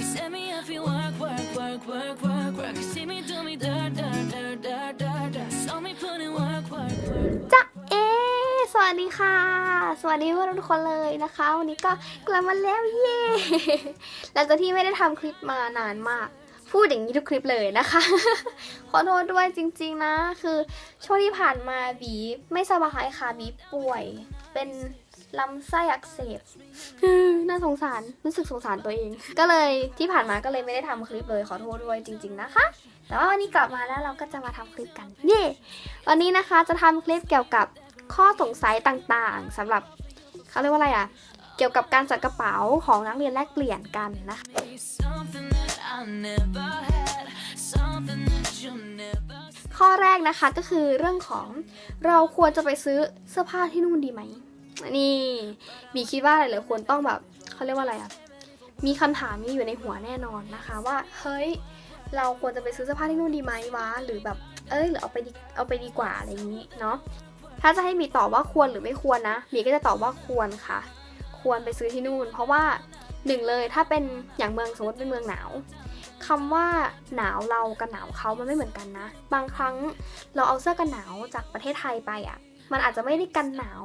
You send me if you work, work, work, work, work, work. You see me do me dirt, dirt, dirt, dirt, dirt, dirt. Saw me put in work, work, work. จ๊ะเอ สวัสดีค่ะ สวัสดีเพื่อนทุกคนเลยนะคะ วันนี้ก็กลับมาแล้วเย่หลังจากที่ไม่ได้ทำคลิปมานานมาก พูดอย่างนี้ทุกคลิปเลยนะคะ ขอโทษด้วยจริงๆนะ คือช่วงที่ผ่านมาบีไม่สบายค่ะบีป่วย เป็น ลำไส้อักเสบน่าสงสาร รู้สึกสงสารตัวเอง ก็เลยที่ผ่านมาก็เลยไม่ได้ทำคลิปเลยขอโทษด้วยจริง ๆนะคะ แต่ว่าวันนี้กลับมาแล้วเราก็จะมาทำคลิปกัน เย่วันนี้นะคะจะทำคลิปเกี่ยวกับข้อสงสัยต่างๆสำหรับเขาเรียกว่าอะไรอะ เกี่ยวกับการจัดกระเป๋าของนักเรียนแลกเปลี่ยนกันนะคะข้อแรกนะคะก็คือเรื่องของเราควรจะไปซื้อเสื้อผ้าที่นู่นดีไหม นี่บีคิดว่าหลายๆคนต้องแบบเขาเรียกว่าอะไรอะมีคำถามนี้อยู่ในหัวแน่นอนนะคะ ว่าเฮ้ยเราควรจะไปซื้อเสื้อผ้าที่นู่นดีไหมวะหรือแบบ เอ้ยหรือเอาไปดีเอาไปดีกว่าอะไรอย่างนี้เนาะถ้าจะให้บีตอบว่าควรหรือไม่ควรนะบีก็จะตอบว่าควรค่ะ ควรไปซื้อที่นู่น เพราะว่าหนึ่งเลยถ้าเป็นอย่างเมืองสมมติเป็นเมืองหนาวคำว่าหนาวเรากับหนาวเขามันไม่เหมือนกันนะ บางครั้งเราเอาเสื้อกันหนาวจากประเทศไทยไปอะ มันอาจจะไม่ได้กันหนาว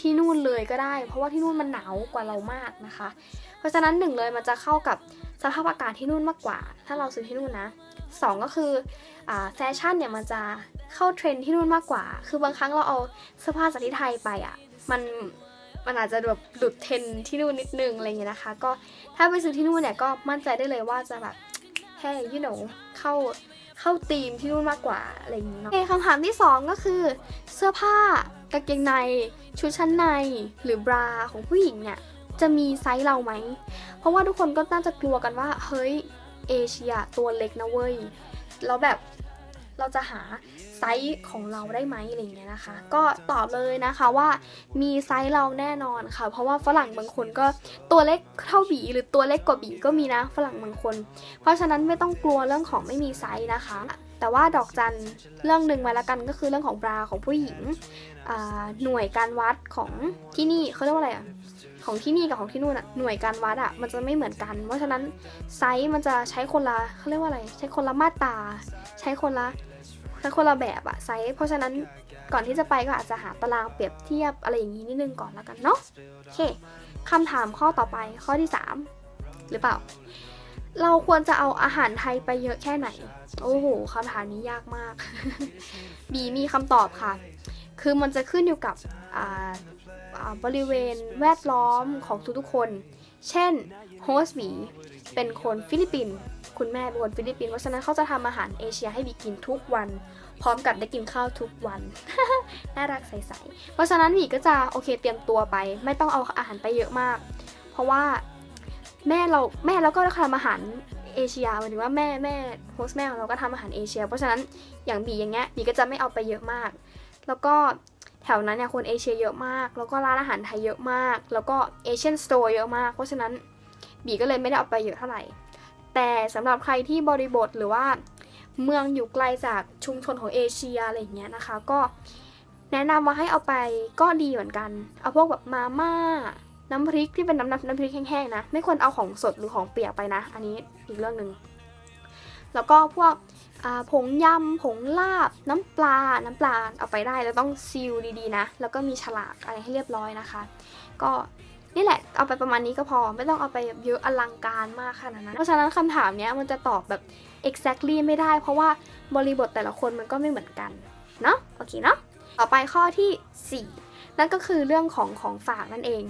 ที่นู่นเลยก็ได้ เพราะว่าที่นู่นมันหนาวกว่าเรามากนะคะ เพราะฉะนั้นหนึ่งเลยมันจะเข้ากับสภาพอากาศที่นู่นมากกว่า ถ้าเราซื้อที่นู่นนะสองก็คือแฟชั่นเนี่ยมันจะเข้าเทรนที่นู่นมากกว่า คือบางครั้งเราเอาเสื้อผ้าจากที่ไทยไปอะ มันมันอาจจะแบบหลุดเทรนที่นู่นนิดนึงอะไรอย่างเงี้ยนะคะ ก็ถ้าไปซื้อที่นู่นเนี่ยก็มั่นใจได้เลยว่าจะแบบแค่ you know เข้า เข้าธีมที่นู่นมากกว่าอะไรอย่างนี้เนาะโอเคคำถามที่สองก็คือ เสื้อผ้ากางเกงใน ชุดชั้นในหรือบราของผู้หญิงเนี่ยจะมีไซส์เราไหม เพราะว่าทุกคนก็น่าจะกลัวกันว่า เฮ้ย เอเชียตัวเล็กนะเว้ย แล้วแบบ เราจะหาไซส์ของเราได้ไหมอะไรเงี้ยนะคะ ก็ตอบเลยนะคะว่ามีไซส์เราแน่นอนค่ะ เพราะว่าฝรั่งบางคนก็ตัวเล็กเท่าบีหรือตัวเล็กกว่าบีก็มีนะฝรั่งบางคน เพราะฉะนั้นไม่ต้องกลัวเรื่องของไม่มีไซส์นะคะแต่ว่าดอกจันเรื่องหนึ่งมาละกันก็คือเรื่องของบราของผู้หญิง หน่วยการวัดของที่นี่เขาเรียกว่าอะไรอะของที่นี่กับของที่นู่นอะหน่วยการวัดอะมันจะไม่เหมือนกัน เพราะฉะนั้นไซส์มันจะใช้คนละเขาเรียกว่าอะไร ใช้คนละมาตราใช้คนละ ใช้คนละแบบอะไซส์เพราะฉะนั้นก่อนที่จะไปก็อาจจะหาตารางเปรียบเทียบอะไรอย่างนี้นิดนึงก่อนแล้วกันเนาะโอเคคำถามข้อต่อไปข้อที่ 3 หรือเปล่า เราควรจะเอาอาหารไทยไปเยอะแค่ไหน โอ้โหคำถามนี้ยากมาก บีมีคำตอบค่ะ คือมันจะขึ้นอยู่กับอ่าบริเวณแวดล้อมของทุกๆคน เช่นโฮสต์บีเป็นคนฟิลิปปินส์ คุณแม่เป็นคนฟิลิปปินส์เพราะฉะนั้นเขาจะทำอาหารเอเชียให้บีกินทุกวัน พร้อมกับได้กินข้าวทุกวัน น่ารักใสๆ เพราะฉะนั้นบีก็จะโอเคเตรียมตัวไป ไม่ต้องเอาอาหารไปเยอะมาก เพราะว่าแม่เราแม่เราก็ทำอาหารเอเชียหมายถึงว่าแม่แม่โฮสแม่ของเราก็ทำอาหารเอเชีย เพราะฉะนั้นอย่างบีอย่างเงี้ยบีก็จะไม่เอาไปเยอะมาก แล้วก็แถวนั้นเนี่ยคนเอเชียเยอะมาก แล้วก็ร้านอาหารไทยเยอะมาก แล้วก็เอเชียนสโตร์เยอะมาก เพราะฉะนั้นบีก็เลยไม่ได้เอาไปเยอะเท่าไหร่ แต่สำหรับใครที่บริบทหรือว่าเมืองอยู่ไกลจากชุมชนของเอเชียอะไรอย่างเงี้ยนะคะ ก็แนะนำว่าให้เอาไปก็ดีเหมือนกัน เอาพวกแบบมาม่า น้ำพริกที่เป็นน้ำน้ำน้ำพริกแห้งๆนะ ไม่ควรเอาของสดหรือของเปียกไปนะ อันนี้อีกเรื่องหนึ่งแล้วก็พวกผงยำผงลาบ น้ำปลา น้ำปลาเอาไปได้แล้วต้องซีลดีๆนะ แล้วก็มีฉลากอะไรให้เรียบร้อยนะคะ ก็ นี่แหละเอาไปประมาณนี้ก็พอไม่ต้องเอาไปเยอะอลังการมากขนาดนั้น เพราะฉะนั้นคำถามเนี้ยมันจะตอบแบบ exactly ไม่ได้ เพราะว่าบริบทแต่ละคนมันก็ไม่เหมือนกันเนาะโอเคเนาะต่อไปข้อทีสี่ 4 นั่นก็คือเรื่องของของฝากนั่นเอง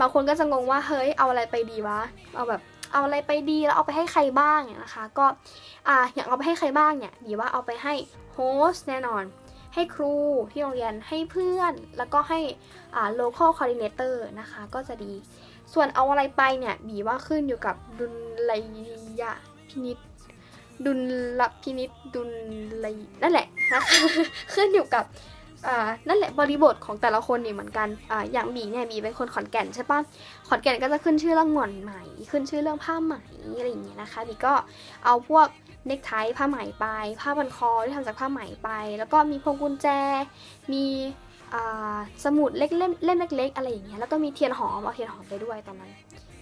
บางคนก็จะงงว่าเฮ้ยเอาอะไรไปดีวะเอาแบบเอาอะไรไปดีแล้วเอาไปให้ใครบ้างเนี่ยนะคะ ก็อ่าอย่างเอาไปให้ใครบ้างเนี่ยดีว่าเอาไปให้โฮสแน่นอน ให้ครูที่โรงเรียนให้เพื่อน แล้วก็ให้ local coordinator นะคะ ก็จะดี ส่วนเอาอะไรไปเนี่ยบีว่าขึ้นอยู่กับดุลยพินิษดุลพินิษดุลยนั่นแหละนะคะขึ้นอยู่กับนั่นแหละบริบทของแต่ละคนนี่เหมือนกันออย่างบีเนี่ยบีเป็นคนขอนแก่นใช่ปะขอนแก่นก็จะขึ้นชื่อเรื่องหม่อนไหมขึ้นชื่อเรื่องผ้าไหมอะไรอย่างเงี้ยนะคะบีก็เอาพวก เนคไทผ้าไหมไป ผ้าพันคอที่ทำจากผ้าไหมไป แล้วก็มีพวงกุญแจ มีสมุดเล็กเล่มเล่มเล็ก ๆ อะไรอย่างเงี้ยแล้วก็มีเทียนหอมเอาเทียนหอมไปด้วยตอนนั้น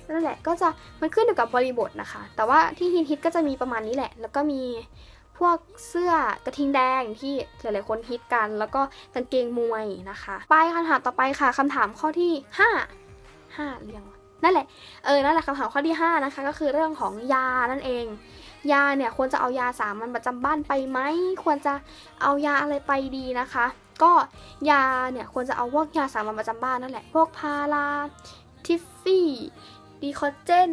นั่นแหละก็จะมันขึ้นอยู่กับบริบทนะคะ แต่ว่าที่ฮิตก็จะมีประมาณนี้แหละ แล้วก็มีพวกเสื้อกระทิงแดงที่หลายๆคนฮิตกัน แล้วก็กางเกงมวยนะคะ ไปคำถามต่อไปค่ะคำถามข้อที่ห้าห้าเรียงนั่นแหละเออนั่นแหละคำถามข้อที่ห้านะคะ ก็คือเรื่องของยานั่นเอง ยาเนี่ยควรจะเอายาสามัญประจำบ้านไปไหมควรจะเอายาอะไรไปดีนะคะ ก็ยาเนี่ยควรจะเอาพวกยาสามัญประจำบ้านนั่นแหละพวกพาราทิฟฟี่ดีคอเจน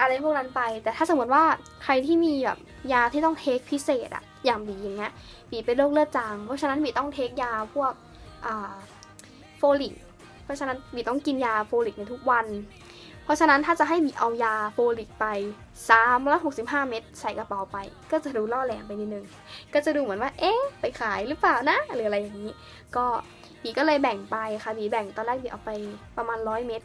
อะไรพวกนั้นไป แต่ถ้าสมมติว่าใครที่มีแบบยาที่ต้องเทคพิเศษอะอย่างบีอย่างเงี้ยบีเป็นโรคเลือดจาง เพราะฉะนั้นบีต้องเทคยาพวกอ่าโฟลิก เพราะฉะนั้นบีต้องกินยาโฟลิกในทุกวัน เพราะฉะนั้นถ้าจะให้บีเอายาโฟลิกไป 365 เม็ดใส่กระเป๋าไป ก็จะดูล่อแหลมไปนิดนึง ก็จะดูเหมือนว่า เอ๊ะ ไปขายหรือเปล่านะ หรืออะไรอย่างนี้ ก็บีก็เลยแบ่งไปค่ะบีแบ่งตอนแรกบีเอาไปประมาณ 100 เม็ด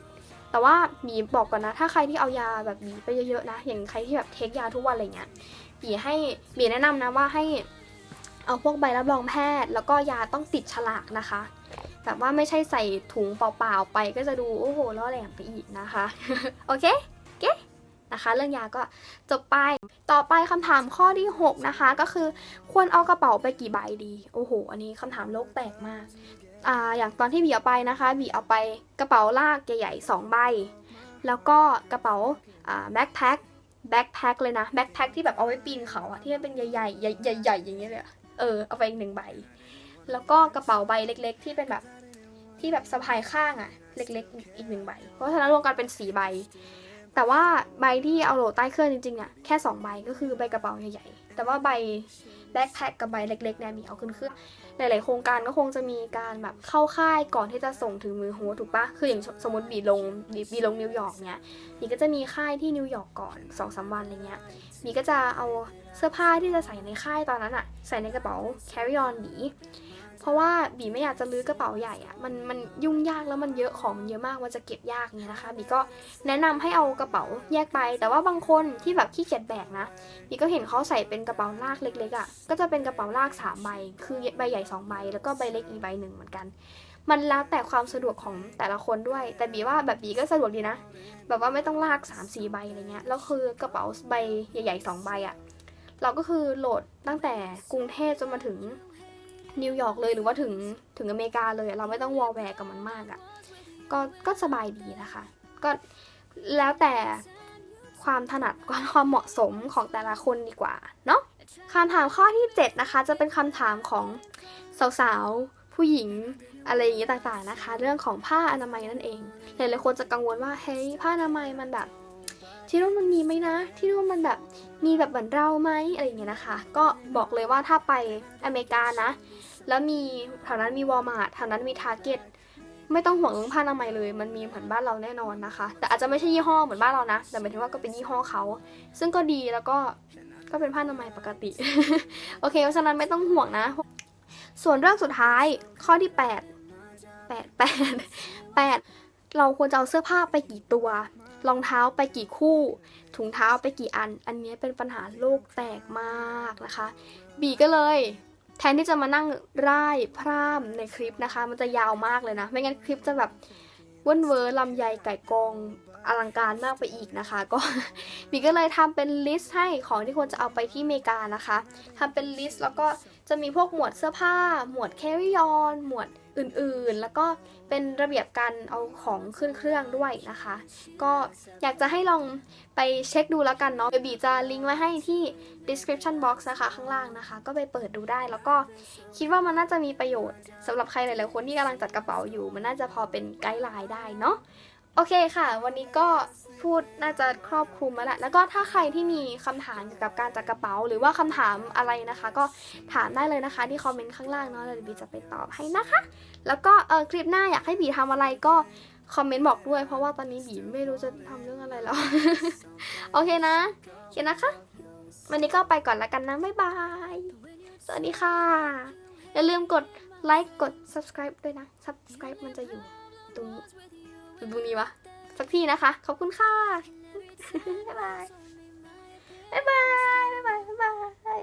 แต่ว่าบีบอกก่อนนะ ถ้าใครที่เอายาแบบบีไปเยอะๆนะ อย่างใครที่แบบเทคยาทุกวันอะไรเงี้ยบีให้บีแนะนำนะว่าให้เอาพวกใบรับรองแพทย์ แล้วก็ยาต้องติดฉลากนะคะ แบบว่าไม่ใช่ใส่ถุงเปล่าๆไปก็จะดูโอ้โหล่อแหลมไปอีกนะคะ โอเคเก๊นะคะ เรื่องยาก็จบไป ต่อไปคำถามข้อที่ 6 นะคะ ก็คือควรเอากระเป๋าไปกี่ใบดี โอ้โห อันนี้คำถามโลกแตกมากอ่าอย่างตอนที่บีเอาไปนะคะบีเอาไปกระเป๋าลากใหญ่ๆ2ใบ แล้วก็กระเป๋าอ่าแบ็คแพ็คแบ็คแพ็คเลยนะแบ็คแพ็คที่แบบเอาไว้ปีนเขาอะที่มันเป็นใหญ่ๆใหญ่ๆอย่างเงี้ยเลยเออเอาไปอีกหนึ่งใบ แล้วก็กระเป๋าใบเล็ก ๆ ที่เป็นแบบ ที่แบบสะพายข้างอะเล็กๆ อีกหนึ่งใบ เพราะฉะนั้นรวมกันเป็นสี่ใบ แต่ว่าใบที่เอาโหลดใต้เครื่องจริงๆอะแค่สองใบก็คือใบกระเป๋าใหญ่ๆ แต่ว่าใบแบ็คแพ็คกับใบเล็กๆเนี่ยมีเอาขึ้นเครื่อง หลายๆโครงการก็คงจะมีการแบบเข้าค่ายก่อนที่จะส่งถึงมือโฮสถูกปะคืออย่างสมมติบีลงบีลงนิวยอร์กเนี่ยบีก็จะมีค่ายที่นิวยอร์กก่อน2อสาวันอะไรเงี้ยบีก็จะเอา เสื้อผ้าที่จะใส่ในค่ายตอนนั้นอะใส่ในกระเป๋า carry on บีเพราะว่าบีไม่อยากจะลื้อกระเป๋าใหญ่อะมันมันยุ่งยากแล้วมันเยอะของมันเยอะมากมันจะเก็บยากเนี่ยนะคะบีก็แนะนำให้เอากระเป๋าแยกไป แต่ว่าบางคนที่แบบขี้เกียจแบกนะนี่ก็เห็นเขาใส่เป็นกระเป๋าลากเล็กๆอะก็จะเป็นกระเป๋าลากสามใบคือใบใหญ่สองใบแล้วก็ใบเล็กอีกใบหนึ่งเหมือนกันมันแล้วแต่ความสะดวกของแต่ละคนด้วย แต่บีว่าแบบบีก็สะดวกดีนะ แบบว่าไม่ต้องลาก3ามสี่ใบอะไรเงี้ย แล้วคือกระเป๋าใบใหญ่ๆสองใบอะ่ะ เราก็คือโหลดตั้งแต่กรุงเทพจนมาถึงนิวยอร์กเลยหรือว่าถึงถึงอเมริกาเลยเราไม่ต้องวอลแวร์กับมันมากอะ่ะก็ก็สบายดีนะคะ ก็แล้วแต่ความถนัดความเหมาะสมของแต่ละคนดีกว่าเนาะคำถามข้อที่ 7 นะคะ จะเป็นคำถามของสาวๆ ผู้หญิงอะไรอย่างนี้ต่างๆนะคะ เรื่องของผ้าอนามัยนั่นเองหลายๆคนจะกังวลว่าเฮ้ยผ้าอนามัยมันแบบ ที่นู่นมันมีไหมนะ ที่นู่นมันแบบมีแบบเหมือนเราไหมอะไรอย่างเงี้ยนะคะ ก็บอกเลยว่าถ้าไปอเมริกานะ แล้วมีแถวนั้นมีวอลมาร์ทแถวนั้นมีทาร์เก็ตไม่ต้องห่วงเรื่องผ้าอนามัยเลย มันมีเหมือนบ้านเราแน่นอนนะคะ แต่อาจจะไม่ใช่ยี่ห้อเหมือนบ้านเรานะ แต่หมายถึงว่าก็เป็นยี่ห้อเขา ซึ่งก็ดีแล้วก็ก็เป็นผ้าอนามัยปกติ โอเค เพราะฉะนั้นไม่ต้องห่วงนะ ส่วนเรื่องสุดท้ายข้อที่ 8 8 8 8 เราควรจะเอาเสื้อผ้าไปกี่ตัว รองเท้าไปกี่คู่ ถุงเท้าไปกี่อัน อันนี้เป็นปัญหาโลกแตกมากนะคะ บีก็เลย แทนที่จะมานั่งร่ายพร่ำในคลิปนะคะ มันจะยาวมากเลยนะ ไม่งั้นคลิปจะแบบเว่นเวอร์ลำไยไก่กองอลังการมากไปอีกนะคะ ก็บีก็เลยทำเป็นลิสต์ให้ของที่ควรจะเอาไปที่อเมริกานะคะทำเป็นลิสต์แล้วก็จะมีพวกหมวดเสื้อผ้า หมวด carry on หมวด อื่นๆ แล้วก็เป็นระเบียบการเอาของขึ้นเครื่องด้วยนะคะ ก็อยากจะให้ลองไปเช็คดูแล้วกันเนาะเดี๋ยวบีจะลิงก์ไว้ให้ที่ description box นะคะข้างล่างนะคะ ก็ไปเปิดดูได้ แล้วก็คิดว่ามันน่าจะมีประโยชน์สำหรับใครหลายๆคนที่กำลังจัดกระเป๋าอยู่ มันน่าจะพอเป็นไกด์ไลน์ได้เนาะโอเคค่ะ วันนี้ก็ พูดน่าจะครอบคลุมแล้วแหละแล้วก็ถ้าใครที่มีคำถามเกี่ยวกับการจัดกระเป๋า หรือว่าคำถามอะไรนะคะ ก็ถามได้เลยนะคะที่คอมเมนต์ข้างล่างเนาะเดี๋ยวบีจะไปตอบให้นะคะ แล้วก็เออคลิปหน้าอยากให้บีทำอะไรก็คอมเมนต์บอกด้วย เพราะว่าตอนนี้บีไม่รู้จะทำเรื่องอะไรแล้ว โอเคนะโอเคนะคะ วันนี้ก็ไปก่อนแล้วกันนะบ๊ายบายสวัสดีค่ะ อย่าลืมกดไลค์กด subscribe ด้วยนะ subscribe มันจะอยู่ตรงนี้ตรงนี้วะ สักทีนะคะ ขอบคุณค่ะ บ๊ายบาย บ๊ายบาย บ๊ายบาย บ๊ายบาย